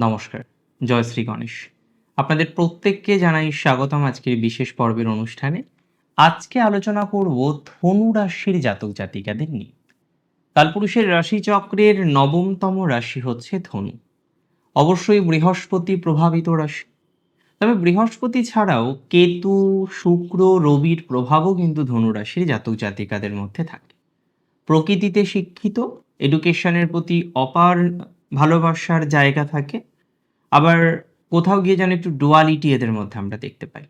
নমস্কার, জয় শ্রী গণেশ। আপনাদের প্রত্যেককে জানাই স্বাগতম আজকের বিশেষ পর্বের অনুষ্ঠানে। আজকে আলোচনা করব ধনু রাশির জাতক জাতিকাদের নিয়ে। কালপুরুষের রাশিচক্রের নবমতম রাশি হচ্ছে ধনু। অবশ্যই বৃহস্পতি প্রভাবিত রাশি। তবে বৃহস্পতি ছাড়াও কেতু, শুক্র, রবির প্রভাবও কিন্তু ধনু রাশির জাতক জাতিকাদের মধ্যে থাকে। প্রকৃতিতে শিক্ষিত এডুকেশনের প্রতি অপার ভালোবাসার জায়গা থাকে। আবার কোথাও গিয়ে যেন একটু ডুয়ালিটি এদের মধ্যে আমরা দেখতে পাই।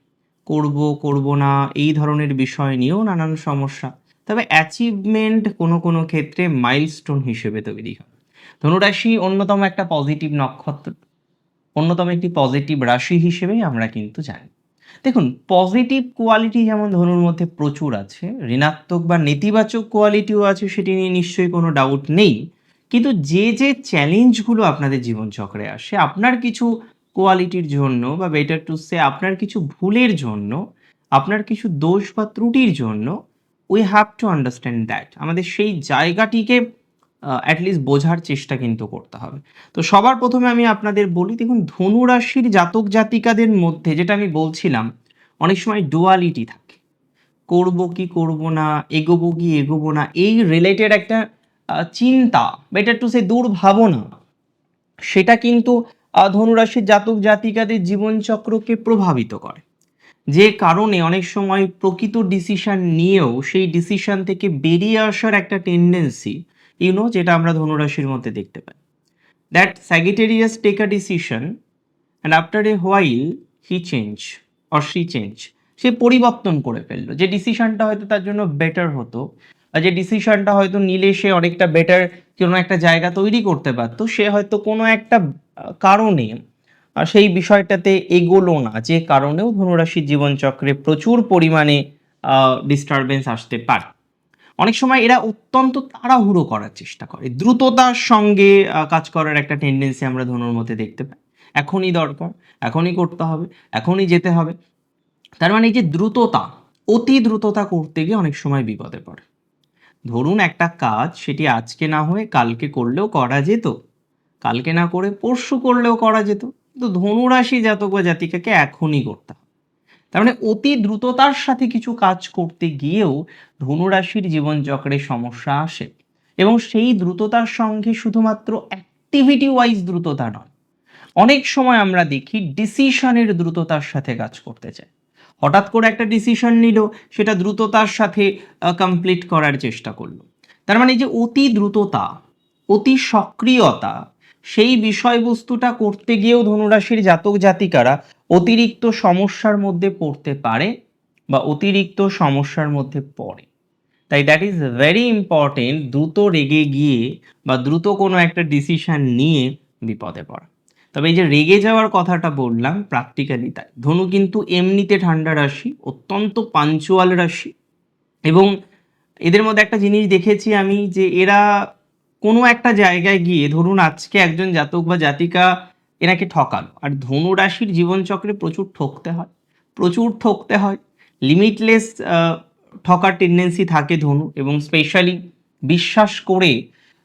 করব করব না, এই ধরনের বিষয় নিয়েও নানান সমস্যা। তবে অ্যাচিভমেন্ট কোনো কোনো ক্ষেত্রে মাইলস্টোন হিসেবে তৈরি হয়। ধনুরাশি অন্যতম একটা পজিটিভ নক্ষত্র। অন্যতম একটি পজিটিভ রাশি হিসেবেই আমরা কিন্তু জানি। দেখুন পজিটিভ কোয়ালিটি যেমন ধনুর মধ্যে প্রচুর আছে, ঋণাত্মক বা নেতিবাচক কোয়ালিটিও আছে, সেটি নিয়ে নিশ্চয়ই কোনো ডাউট নেই। কিন্তু যে যে চ্যালেঞ্জগুলো আপনাদের জীবনচক্রে আসে, আপনার কিছু কোয়ালিটির জন্য বা বেটার টু সে আপনার কিছু ভুলের জন্য, আপনার কিছু দোষ বা ত্রুটির জন্য we have to understand that আমাদের সেই জায়গাটিকে অ্যাটলিস্ট বোঝার চেষ্টা কিন্তু করতে হবে। তো সবার প্রথমে আমি আপনাদের বলি, দেখুন ধনু রাশির জাতক জাতিকাদের মধ্যে, যেটা আমি বলছিলাম, অনেক সময় ডুয়ালিটি থাকে। করব কি করব না, এগোবো কি এগোবো না, এই রিলেটেড একটা চিন্তা বেটার টু সে দুর্ভাবনা, সেটা কিন্তু ধনুরাশির জাতক জাতিকাদের জীবনচক্রকে প্রভাবিত করে। যে কারণে অনেক সময় প্রকৃত ডিসিশন নিয়েও সেই ডিসিশন থেকে বেরিয়ে আসার একটা টেন্ডেন্সি ইউনো যেটা আমরা ধনুরাশির মধ্যে দেখতে পাই। That Sagittarius take a decision and after a while he change or she change সে পরিবর্তন করে ফেলল। যে ডিসিশনটা হয়তো তার জন্য বেটার হতো যে ডিসিশনটা হয়তো নিলে সে অনেকটা বেটার কোনো একটা জায়গা তৈরি করতে পারতো, সে হয়তো কোনো একটা কারণে সেই বিষয়টাতে এগোলো না, যে কারণেও ধনুরাশির জীবনচক্রে প্রচুর পরিমাণে ডিস্টারবেন্স আসতে পারে। অনেক সময় এরা অত্যন্ত তাড়াহুড়ো করার চেষ্টা করে। দ্রুততার সঙ্গে কাজ করার একটা টেন্ডেন্সি আমরা ধনুর মধ্যে দেখতে পাই। এখনই দরকার, এখনই করতে হবে, এখনই যেতে হবে। তার মানে এই যে দ্রুততা, অতি দ্রুততা করতে গিয়ে অনেক সময় বিপদে পড়ে। ধরুন একটা কাজ সেটি আজকে না হয়ে কালকে করলেও করা যেত, কালকে না করে পরশু করলেও করা যেত। কিন্তু ধনুরাশি জাতক বা জাতিকাকে এখনই করতে হবে। তার মানে অতি দ্রুততার সাথে কিছু কাজ করতে গিয়েও ধনুরাশির জীবনচক্রে সমস্যা আসে এবং সেই দ্রুততার সঙ্গে শুধুমাত্র অ্যাক্টিভিটি ওয়াইজ দ্রুততা নয়। অনেক সময় আমরা দেখি ডিসিশনের দ্রুততার সাথে কাজ করতে চায়। হঠাৎ করে একটা ডিসিশন নিল, সেটা দ্রুততার সাথে কমপ্লিট করার চেষ্টা করল। তার মানে যে অতি দ্রুততা, অতি সক্রিয়তা, সেই বিষয়বস্তুটা করতে গিয়েও ধনুরাশির জাতক জাতিকারা অতিরিক্ত সমস্যার মধ্যে পড়তে পারে বা অতিরিক্ত সমস্যার মধ্যে পড়ে। তাই দ্যাট ইজ ভেরি ইম্পর্টেন্ট দ্রুত রেগে গিয়ে বা দ্রুত কোনো একটা ডিসিশান নিয়ে বিপদে পড়া। তবে এই যে রেগে যাওয়ার কথাটা বললাম প্র্যাকটিক্যালি তাই ধনু কিন্তু এমনিতে ঠান্ডা রাশি, অত্যন্ত পাঞ্চুয়াল রাশি। এবং এদের মধ্যে একটা জিনিস দেখেছি আমি যে এরা কোনো একটা জায়গায় গিয়ে, ধরুন আজকে একজন জাতক বা জাতিকা এনাকে ঠকালো, আর ধনু রাশির জীবনচক্রে প্রচুর ঠকতে হয়, প্রচুর ঠকতে হয়। লিমিটলেস ঠকার টেন্ডেন্সি থাকে ধনু এবং স্পেশালি বিশ্বাস করে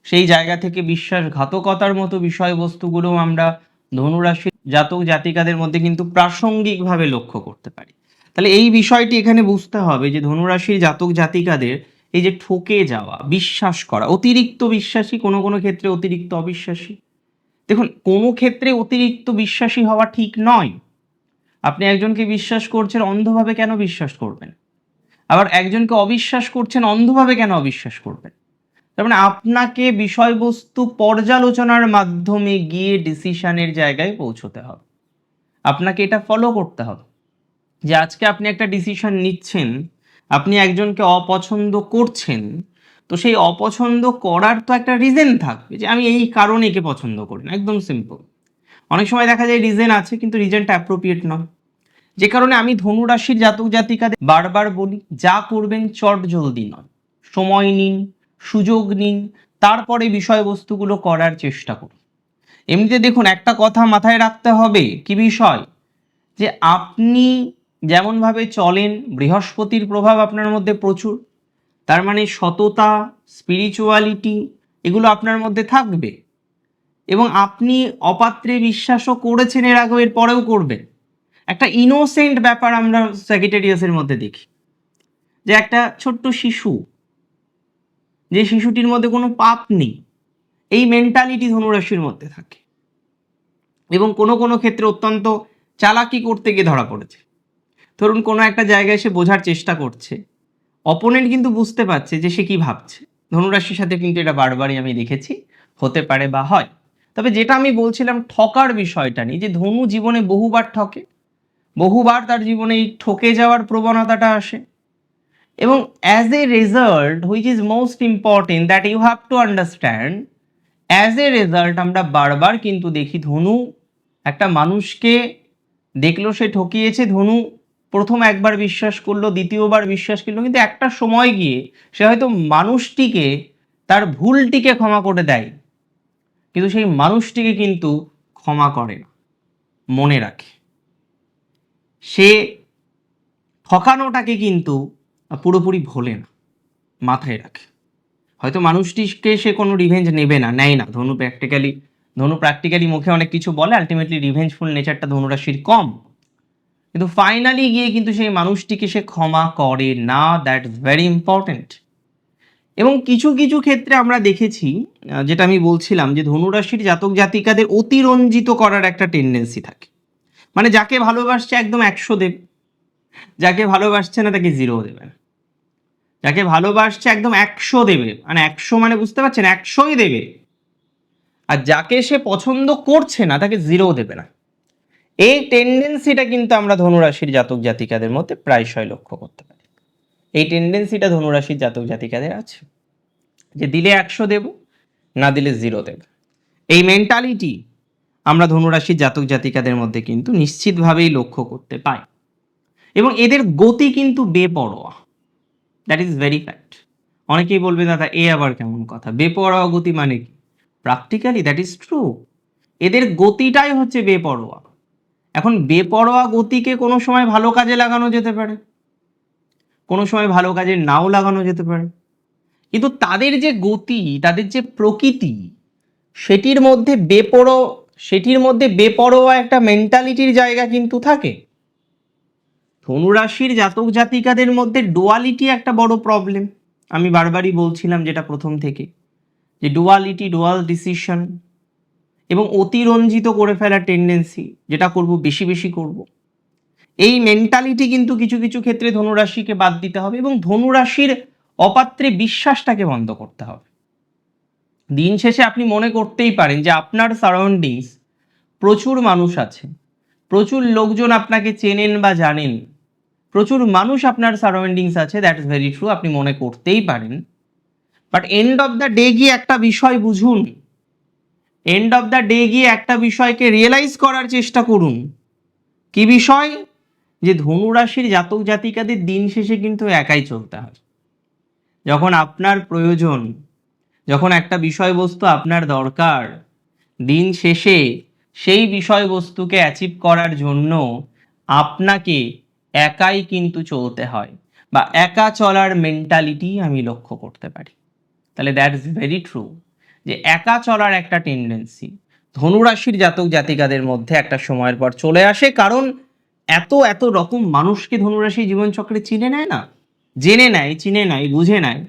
সেই জায়গা থেকে বিশ্বাসঘাতকতার মতো বিষয়বস্তুগুলো আমরা ধনুরাশির জাতক জাতিকাদের মধ্যে কিন্তু প্রাসঙ্গিকভাবে লক্ষ্য করতে পারি। তাহলে এই বিষয়টি এখানে বুঝতে হবে যে ধনুরাশির জাতক জাতিকাদের এই যে ঠকে যাওয়া, বিশ্বাস করা, অতিরিক্ত বিশ্বাসী কোনো কোনো ক্ষেত্রে অতিরিক্ত অবিশ্বাসী। দেখুন, কোনো ক্ষেত্রে অতিরিক্ত বিশ্বাসী হওয়া ঠিক নয়। আপনি একজনকে বিশ্বাস করছেন, অন্ধভাবে কেন বিশ্বাস করবেন? আবার একজনকে অবিশ্বাস করছেন, অন্ধভাবে কেন অবিশ্বাস করবেন? তার মানে আপনাকে বিষয়বস্তু পর্যালোচনার মাধ্যমে গিয়ে ডিসিশনের জায়গায় পৌঁছতে হবে। আপনাকে এটা ফলো করতে হবে যে আজকে আপনি একটা ডিসিশন নিচ্ছেন, আপনি একজনকে অপছন্দ করছেন, তো সেই অপছন্দ করার তো একটা রিজেন থাকবে যে আমি এই কারণে একে পছন্দ করি না, একদম সিম্পল অনেক সময় দেখা যায় রিজেন আছে কিন্তু রিজনটা অ্যাপ্রোপ্রিয়েট নয়। যে কারণে আমি ধনুরাশির জাতক জাতিকাদের বারবার বলি, যা করবেন চট জলদি নয়। সময় নিন সুযোগ নিন, তারপরে বিষয়বস্তুগুলো করার চেষ্টা করুন। এমনিতে দেখুন, একটা কথা মাথায় রাখতে হবে, কি বিষয়? যে আপনি যেমনভাবে চলেন, বৃহস্পতির প্রভাব আপনার মধ্যে প্রচুর, তার মানে সততা স্পিরিচুয়ালিটি এগুলো আপনার মধ্যে থাকবে। এবং আপনি অপাত্রে বিশ্বাসও করেছেন এর আগেও, এর পরেও করবেন। একটা ইনোসেন্ট ব্যাপার আমরা স্যাগিটেরিয়াসের মধ্যে দেখি। যে একটা ছোট্ট শিশু যে শিশুটির মধ্যে কোনো পাপ নেই, এই মেন্টালিটি ধনুরাশির মধ্যে থাকে। এবং কোনো কোনো ক্ষেত্রে অত্যন্ত চালাকি করতে গিয়ে ধরা পড়েছে। ধরুন কোনো একটা জায়গায় সে বোঝার চেষ্টা করছে অপোনেন্ট কিন্তু বুঝতে পারছে যে সে কি ভাবছে। ধনুরাশির সাথে কিন্তু এটা বারবারই আমি দেখেছি, হতে পারে বা হয়। তবে যেটা আমি বলছিলাম ঠকার বিষয়টা নিয়ে, যে ধনু জীবনে বহুবার ঠকে, বহুবার তার জীবনে এই ঠকে যাওয়ার প্রবণতাটা আসে এবং as a result which is most important that you have to understand as a result আমরা বারবার কিন্তু দেখি ধনু, একটা মানুষকে দেখল সে ঠকিয়েছে, ধনু প্রথম একবার বিশ্বাস করল, দ্বিতীয়বার বিশ্বাস করল, কিন্তু একটা সময় গিয়ে সে হয়তো মানুষটিকে তার ভুলটিকে ক্ষমা করে দেয়, কিন্তু সেই মানুষটিকে কিন্তু ক্ষমা করে না, মনে রাখে। সে ঠকানোটাকে কিন্তু পুরোপুরি ভোলে না, মাথায় রাখে। হয়তো মানুষটিকে সে কোনো রিভেঞ্জ নেবে না, নেয় না। ধনু প্র্যাকটিক্যালি ধনু প্র্যাকটিক্যালি মুখে অনেক কিছু বলে আলটিমেটলি রিভেঞ্জফুল নেচারটা ধনুরাশির কম। কিন্তু ফাইনালি গিয়ে কিন্তু সেই মানুষটিকে সে ক্ষমা করে না দ্যাট ভেরি ইম্পর্ট্যান্ট এবং কিছু কিছু ক্ষেত্রে আমরা দেখেছি যেটা আমি বলছিলাম যে ধনুরাশির জাতক জাতিকাদের অতিরঞ্জিত করার একটা টেন্ডেন্সি থাকে। মানে যাকে ভালোবাসছে একদম একশো দেবে, যাকে ভালোবাসছে না তাকে জিরো দেবে না। যাকে ভালোবাসছে একদম একশো দেবে। মানে একশো মানে বুঝতে পারছেন? একশোই দেবে। আর যাকে সে পছন্দ করছে না, তাকে জিরো দেবে না। এই টেন্ডেন্সিটা কিন্তু আমরা ধনুরাশির জাতক জাতিকাদের মধ্যে প্রায়শই লক্ষ্য করতে পারি। এই টেন্ডেন্সিটা ধনুরাশির জাতক জাতিকাদের আছে। যে দিলে একশো দেব, না দিলে জিরো দেব। এই মেন্টালিটি আমরা ধনুরাশির জাতক জাতিকাদের মধ্যে কিন্তু নিশ্চিতভাবেই লক্ষ্য করতে পাই। এবং এদের গতি কিন্তু বেপরোয়া। দ্যাট ইজ ভেরি ফ্যাক্ট অনেকেই বলবে দাদা এ আবার কেমন কথা? বেপরোয়া গতি মানে কি? প্র্যাকটিক্যালি দ্যাট ইজ ট্রু এদের গতিটাই হচ্ছে বেপরোয়া। এখন বেপরোয়া গতিকে কোনো সময় ভালো কাজে লাগানো যেতে পারে। কোনো সময় ভালো কাজে নাও লাগানো যেতে পারে। কিন্তু তাদের যে গতি, তাদের যে প্রকৃতি, সেটির মধ্যে বেপরো, সেটির মধ্যে বেপরোয়া একটা মেন্টালিটির জায়গা কিন্তু থাকে। ধনুরাশির জাতক জাতিকাদের মধ্যে ডুয়ালিটি একটা বড় প্রবলেম আমি বারবারই বলছিলাম যেটা প্রথম থেকে, যে ডুয়ালিটি ডুয়াল ডিসিশন এবং অতিরঞ্জিত করে ফেলার টেন্ডেন্সি যেটা করব, বেশি বেশি করব। এই মেন্টালিটি কিন্তু কিছু কিছু ক্ষেত্রে ধনুরাশিকে বাদ দিতে হবে এবং ধনুরাশির অপাত্রে বিশ্বাসটাকে বন্ধ করতে হবে। দিন শেষে আপনি মনে করতেই পারেন যে আপনার সারাউন্ডিংস প্রচুর মানুষ আছে প্রচুর লোকজন আপনাকে চেনেন বা জানেন। প্রচুর মানুষ আপনার সারাউন্ডিংস আছে দ্যাট ইজ ভেরি ট্রু আপনি মনে করতেই পারেন। But end of the day গিয়ে একটা বিষয় বুঝুন। এন্ড অফ দ্য ডে গিয়ে একটা বিষয়কে রিয়েলাইজ করার চেষ্টা করুন। কি বিষয়? যে ধনুরাশির জাতক জাতিকাদের দিন শেষে কিন্তু একাই চলতে হয়। যখন আপনার প্রয়োজন, যখন একটা বিষয়বস্তু আপনার দরকার, দিন শেষে সেই বিষয়বস্তুকে অ্যাচিভ করার জন্য আপনাকে একাই কিন্তু চলতে হয় বা একা চলার মেন্টালিটি আমি লক্ষ্য করতে পারি। তাহলে দ্যাট ইজ ভেরি ট্রু যে একা চলার একটা টেন্ডেন্সি ধনুরাশির জাতক জাতিকাদের মধ্যে একটা সময়ের পর চলে আসে কারণ এত এত রকম মানুষকে ধনুরাশি জীবনচক্রে চিনে নেয় না, জেনে নেয়, চিনে নেয়, বুঝে নেয়।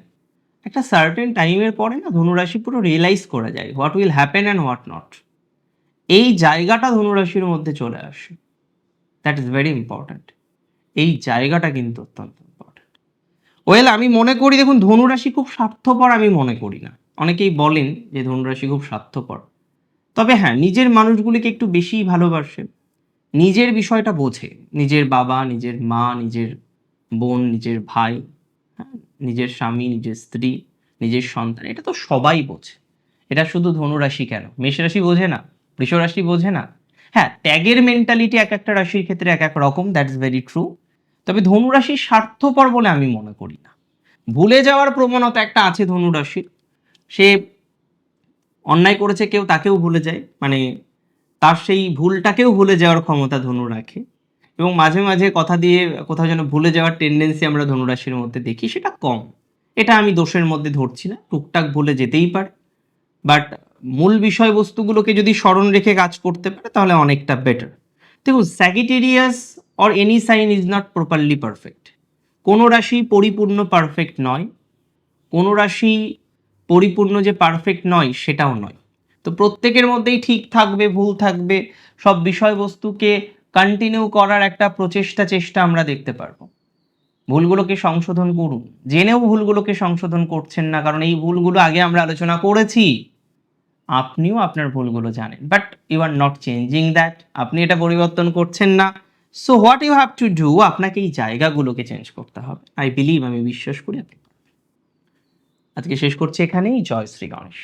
একটা সার্টেন টাইমের পরে না ধনুরাশি পুরো রিয়েলাইজ করা যায় what will happen and what not এই জায়গাটা ধনুরাশির মধ্যে চলে আসে। দ্যাট ইজ ভেরি ইম্পর্ট্যান্ট এই জায়গাটা কিন্তু অত্যন্ত ইম্পর্ট্যান্ট ওয়েল আমি মনে করি, দেখুন, ধনুরাশি খুব স্বার্থপর আমি মনে করি না। অনেকেই বলেন যে ধনুরাশি খুব স্বার্থপর। তবে হ্যাঁ নিজের মানুষগুলিকে একটু বেশিই ভালোবাসে। নিজের বিষয়টা বোঝে। নিজের বাবা, নিজের মা, নিজের বোন, নিজের ভাই হ্যাঁ নিজের স্বামী, নিজের স্ত্রী, নিজের সন্তান, এটা তো সবাই বোঝে। এটা শুধু ধনুরাশি কেন? মেষ রাশি বোঝে না? বৃষ রাশি বোঝে না? হ্যাঁ ত্যাগের মেন্টালিটি এক একটা রাশির ক্ষেত্রে এক এক রকম দ্যাট ইজ ভেরি ট্রু তবে ধনুরাশি স্বার্থপর বলে আমি মনে করি না। ভুলে যাওয়ার প্রবণতা একটা আছে ধনুরাশির। সে অন্যায় করেছে কেউ, তাকেও ভুলে যায়। মানে তার সেই ভুলটাকেও ভুলে যাওয়ার ক্ষমতা ধনু রাখে। এবং মাঝে মাঝে কথা দিয়ে, কোথাও যেন ভুলে যাওয়ার টেন্ডেন্সি আমরা ধনুরাশির মধ্যে দেখি, সেটা কম। এটা আমি দোষের মধ্যে ধরছি না। টুকটাক ভুলে যেতেই পারে। বাট মূল বিষয়বস্তুগুলোকে যদি স্মরণ রেখে কাজ করতে পারে, তাহলে অনেকটা বেটার দেখুন Sagittarius or any sign is not properly perfect কোনো রাশি পরিপূর্ণ পারফেক্ট নয়, কোনো রাশি পরিপূর্ণ যে পারফেক্ট নয় সেটাও নয়। তো প্রত্যেকের মধ্যেই ঠিক থাকবে, ভুল থাকবে, সব বিষয়বস্তুকে কন্টিনিউ করার একটা প্রচেষ্টা চেষ্টা আমরা দেখতে পারব। ভুলগুলোকে সংশোধন করুন। জেনেও ভুলগুলোকে সংশোধন করছেন না, কারণ এই ভুলগুলো আগে আমরা আলোচনা করেছি। আপনিও আপনার ভুলগুলো জানেন but you are not changing that আপনি এটা পরিবর্তন করছেন না। So what you have to do আপনাকে এই জায়গাগুলোকে চেঞ্জ করতে হবে। আই বিলিভ আমি বিশ্বাস করি আজকে শেষ করছি এখানেই। জয় শ্রী গণেশ।